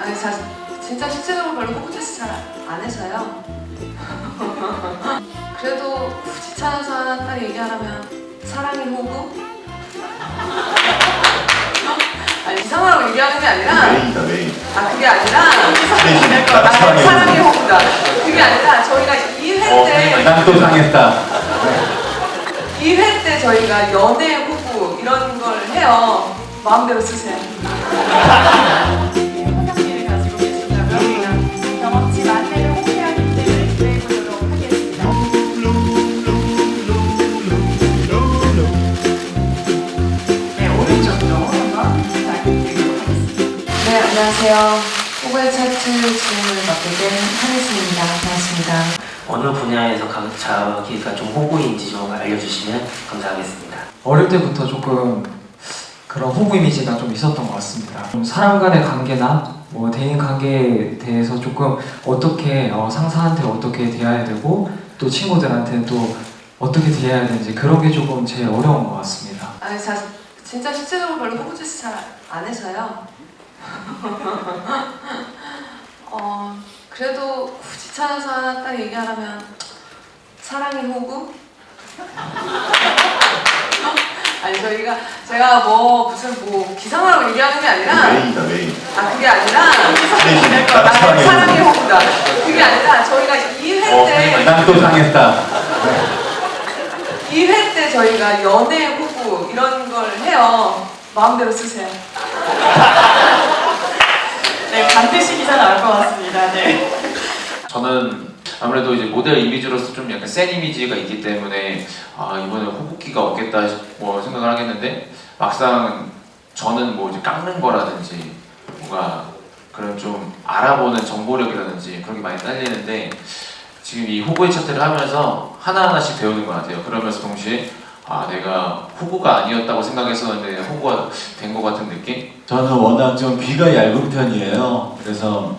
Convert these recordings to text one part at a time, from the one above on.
아니 자, 진짜 실제적으로 별로 호구 테스트 잘안 해서요. 그래도 굳이 찾아서 하나 딱 얘기하라면 사랑의 호구? 아니 이상하라고 얘기하는 게 아니라 메인이다 메인. 아 그게 아니라. 아, 사랑의 호구다. 그게 아니라 저희가 일회 때 난또 상했다. 1회 때 저희가 연애 후보 이런 걸 해요. 마음대로 쓰세요. 안녕하세요. 후보의 차트 진행을 맡게 된 한혜진입니다. 반갑습니다. 어느 분야에서 각 자기가 좀 호구인지 좀 알려주시면 감사하겠습니다. 어릴 때부터 조금 그런 호구 이미지가 좀 있었던 것 같습니다. 좀 사람 간의 관계나 뭐 대인 관계에 대해서 조금 어떻게 어, 상사한테 어떻게 대해야 되고 또 친구들한테 또 어떻게 대해야 되는지 그런 게 조금 제일 어려운 것 같습니다. 아니 자, 진짜 실제적으로 별로 호구 테스트 잘안 해서요. 어, 그래도 굳이 찾아서 하나 딱 얘기하라면 사랑의 호구? 아니 저희가 제가 뭐 무슨 뭐 기상하라고 얘기하는 게 아니라 메인이다 메인. 아 그게 아니라 메인. 아, 사랑의 사랑의 호구다. 그게 아니라 저희가 2회 때 난또 상했다. 2회 때 저희가 연애 후보 이런 걸 해요. 마음대로 쓰세요. 네, 반드시 기사 나올 것 같습니다. 네. 저는 아무래도 이제 모델 이미지로서 좀 약간 센 이미지가 있기 때문에 아 이번에 호흡기가 없겠다 뭐 생각을 하겠는데 막상 저는 뭐 이제 깎는 거라든지 뭔가 그런 좀 알아보는 정보력이라든지 그런 게 많이 딸리는데 지금 이 호구의 차트를 하면서 하나하나씩 배우는 것 같아요. 그러면서 동시에 아 내가 호구가 아니었다고 생각했었는데 호구가 된 것 같은 느낌? 저는 워낙 좀 귀가 얇은 편이에요. 그래서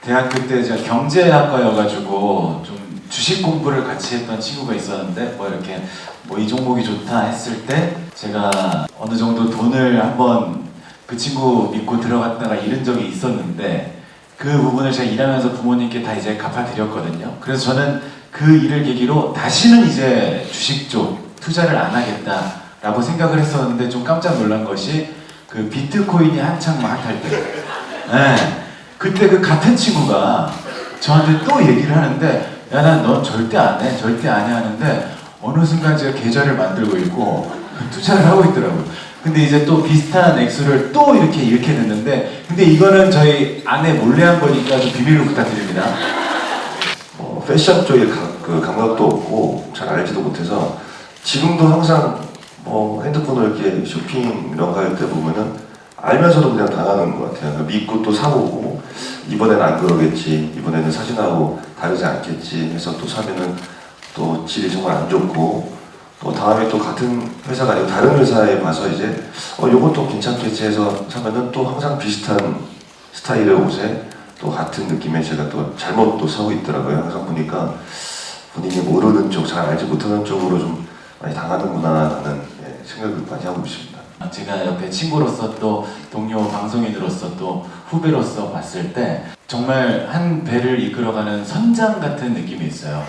대학교 때 제가 경제학과여가지고 좀 주식 공부를 같이 했던 친구가 있었는데 뭐 이렇게 뭐 이 종목이 좋다 했을 때 제가 어느 정도 돈을 한번 그 친구 믿고 들어갔다가 잃은 적이 있었는데 그 부분을 제가 일하면서 부모님께 다 이제 갚아드렸거든요. 그래서 저는 그 일을 계기로 다시는 이제 주식 쪽 투자를 안 하겠다라고 생각을 했었는데 좀 깜짝 놀란 것이 그 비트코인이 한창 막 핫할 때, 네. 그때 그 같은 친구가 저한테 또 얘기를 하는데, 야, 난넌 절대 안 해, 절대 안 해 하는데, 어느 순간 제가 계좌를 만들고 있고, 투자를 하고 있더라고요. 근데 이제 또 비슷한 액수를 또 이렇게 잃게 됐는데, 근데 이거는 저희 아내 몰래 한 거니까 좀 비밀로 부탁드립니다. 어, 패션 쪽에 가, 그 감각도 없고 잘 알지도 못해서 지금도 항상 뭐 핸드폰을 이렇게 쇼핑 이런 거 할 때 보면은 알면서도 그냥 당하는 것 같아요. 그러니까 믿고 또 사보고 이번에는 안 그러겠지, 이번에는 사진하고 다르지 않겠지 해서 또 사면은 또 질이 정말 안 좋고 또 다음에 또 같은 회사가 아니고 다른 회사에 가서 이제 어 요것도 괜찮겠지 해서 사면은 또 항상 비슷한 스타일의 옷에 또 같은 느낌의 제가 또 잘못 또 사고 있더라고요. 항상 보니까 본인이 모르는 쪽, 잘 알지 못하는 쪽으로 좀 많이 당하는구나라는 예, 생각을 많이 하고 있습니다. 제가 옆에 친구로서 또 동료 방송인으로서 또 후배로서 봤을 때 정말 한 배를 이끌어가는 선장 같은 느낌이 있어요.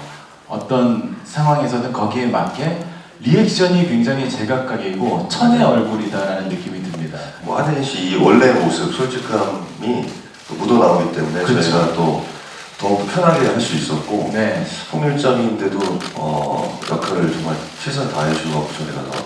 어떤 상황에서는 거기에 맞게 리액션이 굉장히 제각각이고 천의 얼굴이다라는 느낌이 듭니다. 뭐 하대인 씨이 원래 모습, 솔직함이 또 묻어나오기 때문에 그렇죠. 저희가 또 더욱 편하게 할 수 있었고 네. 홍일점인데도 어, 역할을 정말 최선 다해주고 저희가 더,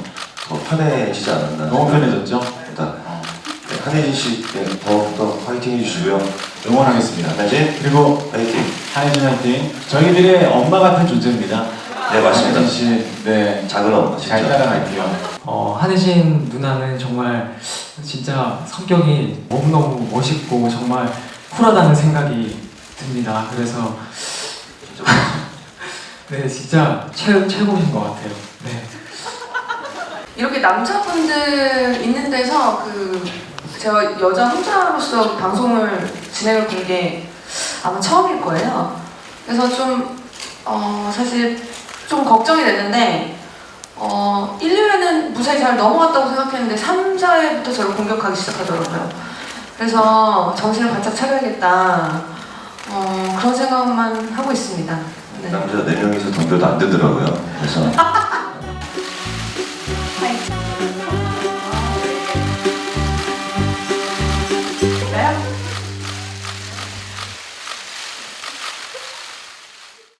더 편해지지 않았나 너무 편해졌죠? 일단 어, 네, 한혜진 씨 네, 더욱더 화이팅 해주시고요. 응원하겠습니다. 한혜진 그리고 화이팅. 한혜진 화이팅. 저희들의 엄마 같은 존재입니다. 네 맞습니다. 한혜진 씨, 네. 작은 엄마 진짜. 잘 따라갈게요. 어, 한혜진 누나는 정말 진짜 성격이 너무너무 멋있고 정말 쿨하다는 생각이 듭니다. 그래서 네 진짜 최, 최고인 것 같아요. 네. 이렇게 남자분들 있는 데서 그 제가 여자 혼자로서 방송을 진행을 본 게 아마 처음일 거예요. 그래서 좀 어, 사실 좀 걱정이 됐는데 어, 1, 2회는 무사히 잘 넘어갔다고 생각했는데 3, 4회부터 저를 공격하기 시작하더라고요. 그래서 정신을 바짝 차려야겠다. 어, 그런 생각만 하고 있습니다. 네. 남자 4명이서 덤벼도 안 되더라고요. 그래서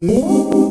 네.